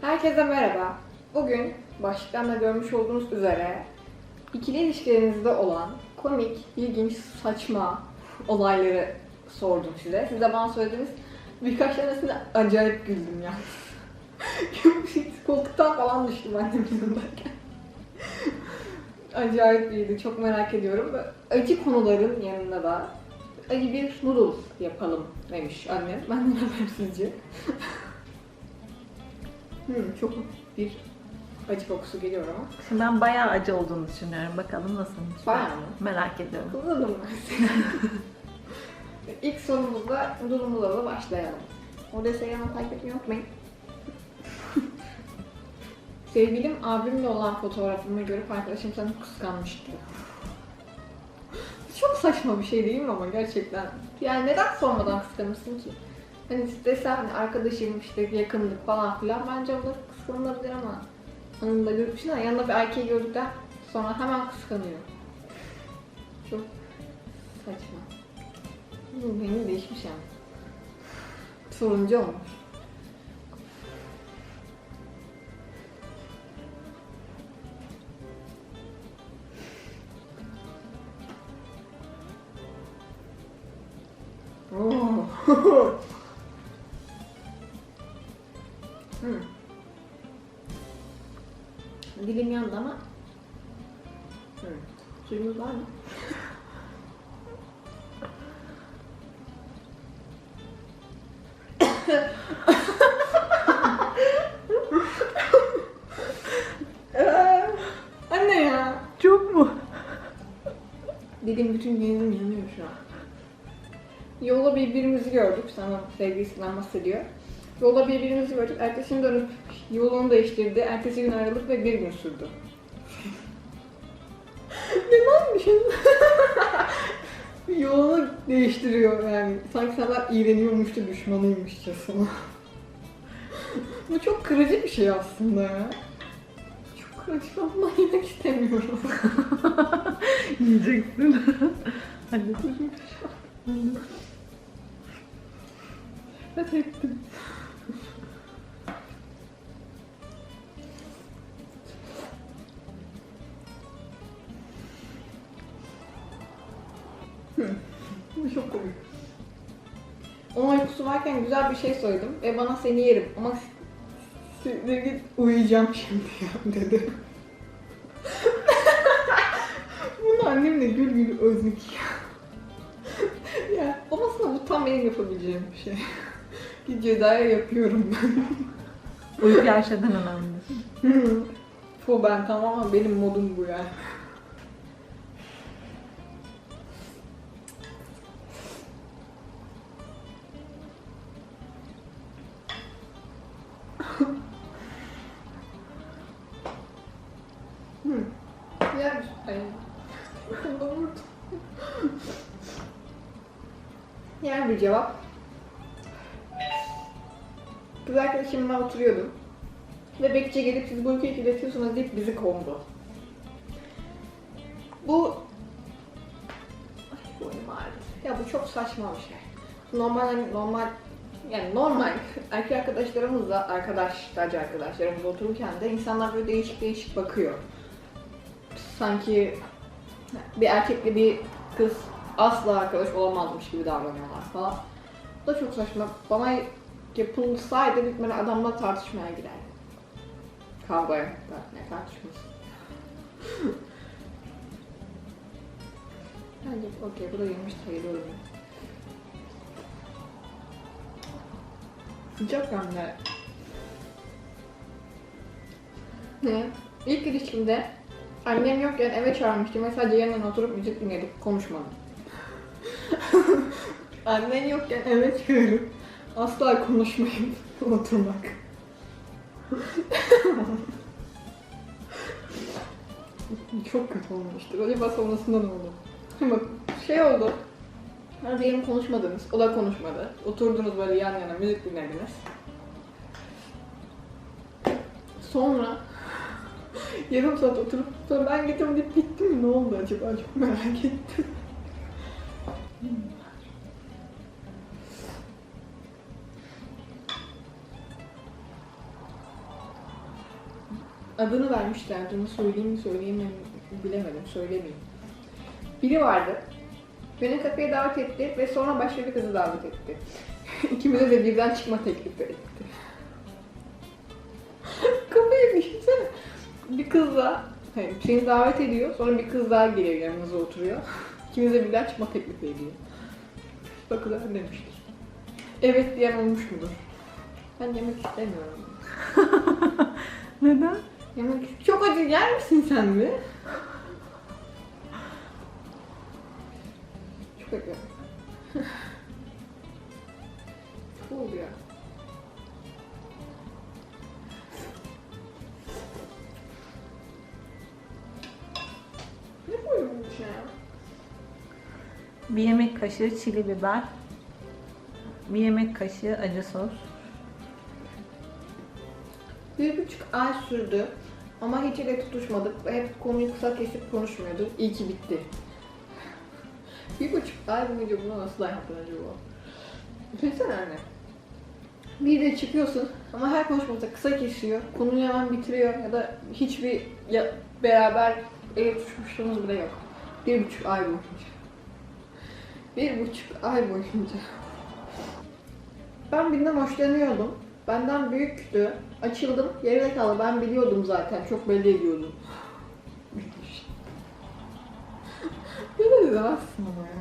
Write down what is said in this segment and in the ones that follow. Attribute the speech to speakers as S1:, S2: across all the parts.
S1: Herkese merhaba. Bugün başlıktan da görmüş olduğunuz üzere ikili ilişkilerinizde olan komik, ilginç, saçma olayları sordum size. Siz de bana söylediğiniz birkaç tanesine acayip güldüm ya. Koltuktan falan düştüm annemin yanındayken. acayip iyiydi. Çok merak ediyorum. Acı konuların yanında da acı bir noodle yapalım demiş annem. Benden habersizce. Hmm, çok bir acı kokusu geliyor ama.
S2: Şimdi ben bayağı acı olduğunu düşünüyorum. Bakalım nasılmış.
S1: Bayağı mı?
S2: Merak ediyorum.
S1: Kullanım İlk sorumuzda durumumuza başlayalım. O Instagram'ı takip etmeyi unutmayın. Sevgilim abimle olan fotoğrafımı görüp arkadaşım seni kıskanmıştı. Çok saçma bir şey değil mi ama gerçekten? Yani neden sormadan kıskanırsın ki? Hani istesen hani arkadaşım işte yakınlık falan filan bence o da kıskanılabilir ama yanında görüp düşünsene yanında bir erkeği gördükten sonra hemen kıskanıyor. Çok saçma. Hmm, Benim değişmiş yani. Turuncu olmuş. Oo. Hmm. Dilim yandı ama hmm. Suyumuz var mı? Anne ya.
S2: Çok mu?
S1: Dilim bütün yerim yanıyor şu an. Yolda birbirimizi gördük. Sana sevgilisinden bahsediyor. Yolda birbirimizi gördük. Ertesi gün dönüp yolunu değiştirdi. Ertesi gün ayrılık ve bir gün sürdü. Nedenmiş? Yolunu değiştiriyor yani. Sanki senden iğreniyormuş da düşmanıymışçasına. Bu çok kırıcı bir şey aslında ya. Çok kırıcı. Ben bunu yemek istemiyorum.
S2: Yiyeceksin. Hadi.
S1: Evet ettim. Bu çok komik. Onun uykusu varken güzel bir şey söyledim ve bana seni yerim ama siktir git uyuyacağım şimdi ya dedi. Bunu annemle gül gül özlük ya. ya ama aslında bu tam benim yapabileceğim bir şey. Bir cedaya yapıyorum ben.
S2: Uyku şeyden önemli.
S1: bu ben tamamen benim modum bu yani. Hmm. Yer misin? Vurdum. Yer bir cevap. Kız arkadaşımla oturuyordum. Ve bekçi gelip siz bu ülkeyi kirletiyorsunuz deyip bizi kovdu. Bu... Ay boynum ağrıdı. Ya bu çok saçma bir şey. Normal hani normal yani normal erkek arkadaşlarımızla arkadaşlarca arkadaşlarımızla otururken de insanlar böyle değişik değişik bakıyor. Sanki bir erkekle bir kız asla arkadaş olamazmış gibi davranıyorlar falan. Bu da çok saçma. Bana yapılsaydı ihtimalle adamla tartışmaya girerdim. Kavgaya. Ne tartışması. Bence okey bu da yemiş sayılıyorum. Sıcak de. Ne? İlk ilişkimde annem yokken eve çağırmıştım ve sadece yanına oturup müzik dinledik, konuşmadım. Annen yokken eve çağırıp asla konuşmayıp oturmak. Çok kötü olmuştur. Acaba sonrasında ne oldu? Bak şey oldu. Hadi diyelim konuşmadınız. O da konuşmadı. Oturdunuz böyle yan yana müzik dinlediniz. Sonra yarım saat oturup sonra ben gittim deyip bitti mi? Ne oldu acaba? Çok merak ettim. adını vermişler. Adını söyleyeyim mi söyleyeyim mi bilemedim. Söylemeyeyim. Biri vardı. Beni kafeye davet etti ve sonra başka bir kızı davet etti. İkimize de birden çıkma teklifi etti. Bir kızla hani seni davet ediyor, sonra bir kız daha geliyor yanınıza oturuyor. İkimize birden çıkma teklifi ediyor. O kadar demiştir. Evet diyen olmuş mudur? Ben yemek istemiyorum.
S2: Neden?
S1: Yemek çok acı yer misin sen mi? Çok acı.
S2: 1 yemek kaşığı çili biber, 1 yemek kaşığı acı sos.
S1: Bir buçuk ay sürdü ama hiç ele tutuşmadık. Hep konuyu kısa kesip konuşmuyorduk. İyi ki bitti. bir buçuk ay boyunca bunu nasıl yaptın acaba? Düşünsene anne. Bir de çıkıyorsun ama her konuşmamızda kısa kesiyor. Konuyu hemen bitiriyor ya da hiçbir ya, beraber ele tutuşmuşluğumuz bile yok. Bir buçuk ay boyunca. Bir buçuk ay boyunca. Ben birinden hoşlanıyordum. Benden büyüktü. Açıldım. Geride kaldı. Ben biliyordum zaten. Çok belli ediyordum. Böyle ama ya.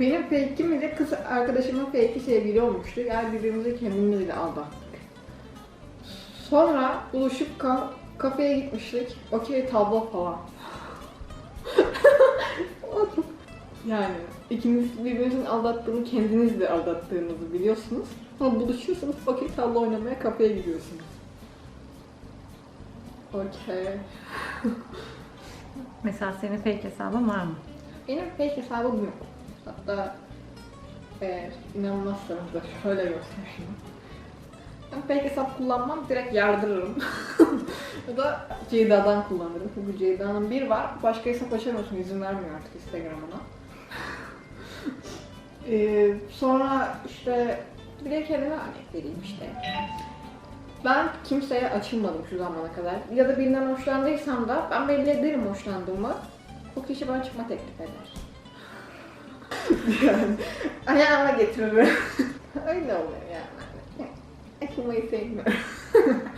S1: Benim fake'im ile kız arkadaşımın fake'i sevgili olmuştu. Yani birbirimizi kendimiz ile aldattık. Sonra buluşup ka- kafeye gitmiştik. Okey tablo falan. Yani ikiniz birbirinizin aldattığını kendiniz de aldattığınızı biliyorsunuz. Ama buluşuyorsunuz okey tablo oynamaya kafeye gidiyorsunuz. Okey.
S2: Mesela senin fake hesabın var mı?
S1: Benim fake hesabım yok. Hatta eğer inanmazsanız da şöyle göstereyim. Ben fake hesap kullanmam, direkt yardırırım. ya da Ceyda'dan kullanırım. Çünkü Ceyda'nın bir var, başka hesap açamıyorsun, izin vermiyor artık Instagram'ına. Ee, sonra işte bir de kendime örnek vereyim işte. Ben kimseye açılmadım şu zamana kadar. Ya da birinden hoşlandıysam da ben belli ederim hoşlandığımı. O kişi bana çıkma teklif eder. yani ayağıma getiririm. Öyle oluyor yani. Açılmayı sevmiyorum.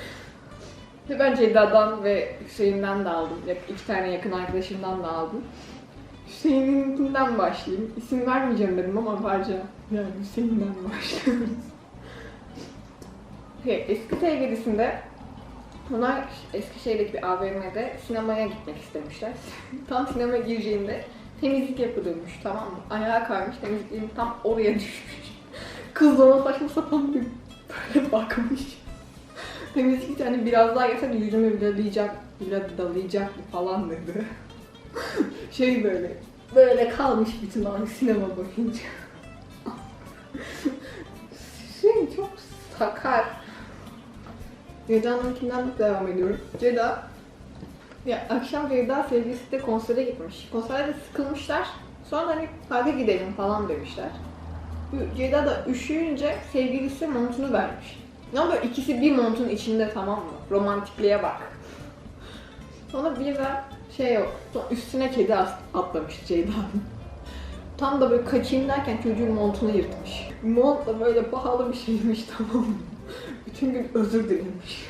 S1: Ben Ceyda'dan ve Hüseyin'den de aldım. İki tane yakın arkadaşımdan da aldım. Hüseyin'inkinden başlayayım. İsim vermeyeceğim dedim ama varca yani Hüseyin'den başlıyoruz. Şey, eski sevgilisinde onlar Eskişehir'deki bir AVM'de sinemaya gitmek istemişler. tam sinemaya gireceğinde temizlik yapılıyormuş tamam mı? Ayağa kaymış temizliğin tam oraya düşmüş. Kız da ona saçma sapan bir böyle bakmış. Temizlik hani biraz daha yesen yüzümü vidalayacak, vidalayacak falan dedi. Şey böyle, böyle kalmış bütün an sinema boyunca. şey çok sakar. Ceyda'nınkinden devam ediyorum. Ceyda, ya akşam Ceyda sevgilisi de konsere gitmiş. Konserde de sıkılmışlar. Sonra hani hadi gidelim falan demişler. Ceyda da üşüyünce sevgilisi montunu vermiş. Ama böyle ikisi bir montun içinde tamam mı? Romantikliğe bak. Sonra birden şey Üstüne kedi atlamış Ceyda'nın. Tam da böyle kaçayım derken çocuğun montunu yırtmış. Mont da böyle pahalı bir şeymiş tamam mı? Bütün gün özür dilemiş.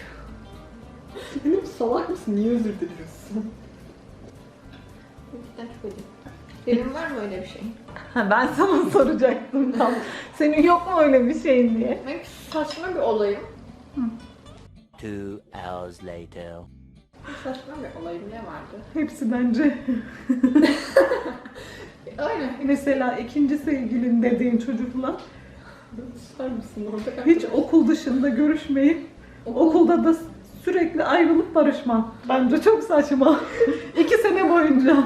S1: Benim salak mısın? Niye özür diliyorsun? Cidden çok acı. Senin var mı öyle bir şey?
S2: Ha, ben sana soracaktım tam. Senin yok mu öyle bir şeyin diye.
S1: Benim saçma bir olayım.
S3: Two hours later.
S1: Saçma bir olayım ne vardı?
S2: Hepsi bence.
S1: Aynen.
S2: Mesela ikinci sevgilin dediğin çocukla
S1: Sar mısın orada?
S2: hiç okul dışında görüşmeyip okulda da sürekli ayrılıp barışman. Bence çok saçma. İki sene boyunca.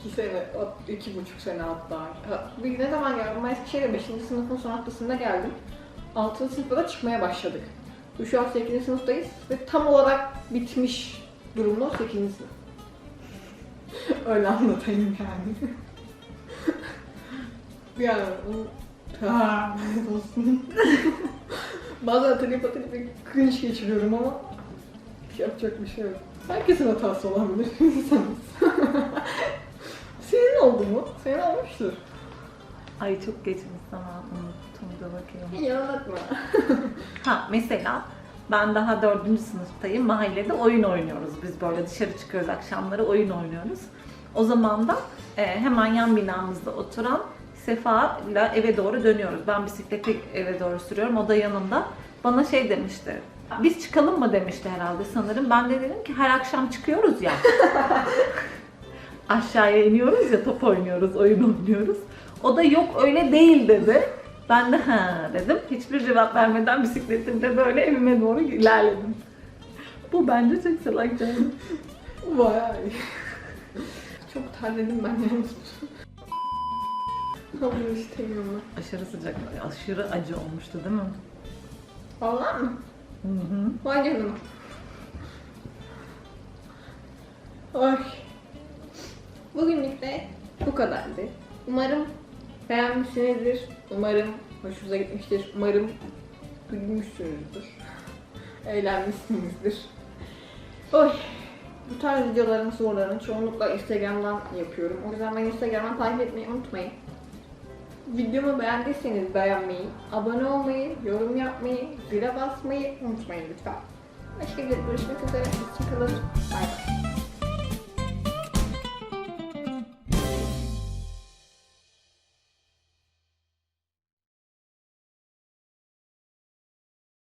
S1: İki sene, iki buçuk sene hatta. Ha, Bir ne zaman geldim? Ben Eskişehir'e 5. sınıfın son haftasında geldim. 6. sınıfta da çıkmaya başladık. Şu an 8. sınıftayız ve tam olarak bitmiş durumda 8. sınıf. Öyle anlatayım yani. yani o... Ha, lanet olsun. Bazen hatırlayıp hatırlayıp bir cringe geçiriyorum ama Yapacak bir şey yok. Herkesin hatası olabilir. İnsanız. Senin oldu mu? Senin olmuştur.
S2: Ay çok geçmiş zaman unuttum da bakayım.
S1: İyi anlatma.
S2: Ha mesela ben daha dördüncü sınıftayım. Mahallede oyun oynuyoruz. Biz böyle dışarı çıkıyoruz akşamları oyun oynuyoruz. O zaman da e, hemen yan binamızda oturan Sefa ile eve doğru dönüyoruz. Ben bisikleti eve doğru sürüyorum. O da yanımda. Bana şey demişti. Biz çıkalım mı demişti herhalde sanırım. Ben de dedim ki her akşam çıkıyoruz ya. Aşağıya iniyoruz ya top oynuyoruz, oyun oynuyoruz. O da yok öyle değil dedi. Ben de ha dedim. Hiçbir cevap vermeden bisikletimde böyle evime doğru ilerledim. Bu bence çok salak canım.
S1: Vay. Çok terledim ben yalnız. Havlu istemiyorum
S2: Aşırı sıcak, aşırı acı olmuştu değil mi?
S1: Valla mı?
S2: Hı hı.
S1: Vay canına. Ay. Bugünlük de bu kadardı. Umarım beğenmişsinizdir. Umarım hoşunuza gitmiştir. Umarım gülmüşsünüzdür. Eğlenmişsinizdir. Oy. Bu tarz videoların sorularını çoğunlukla Instagram'dan yapıyorum. O yüzden beni Instagram'dan takip etmeyi unutmayın. Videomu beğendiyseniz beğenmeyi, abone olmayı, yorum yapmayı, zile basmayı unutmayın lütfen. Başka bir görüşmek üzere. Hoşçakalın. Bye bye.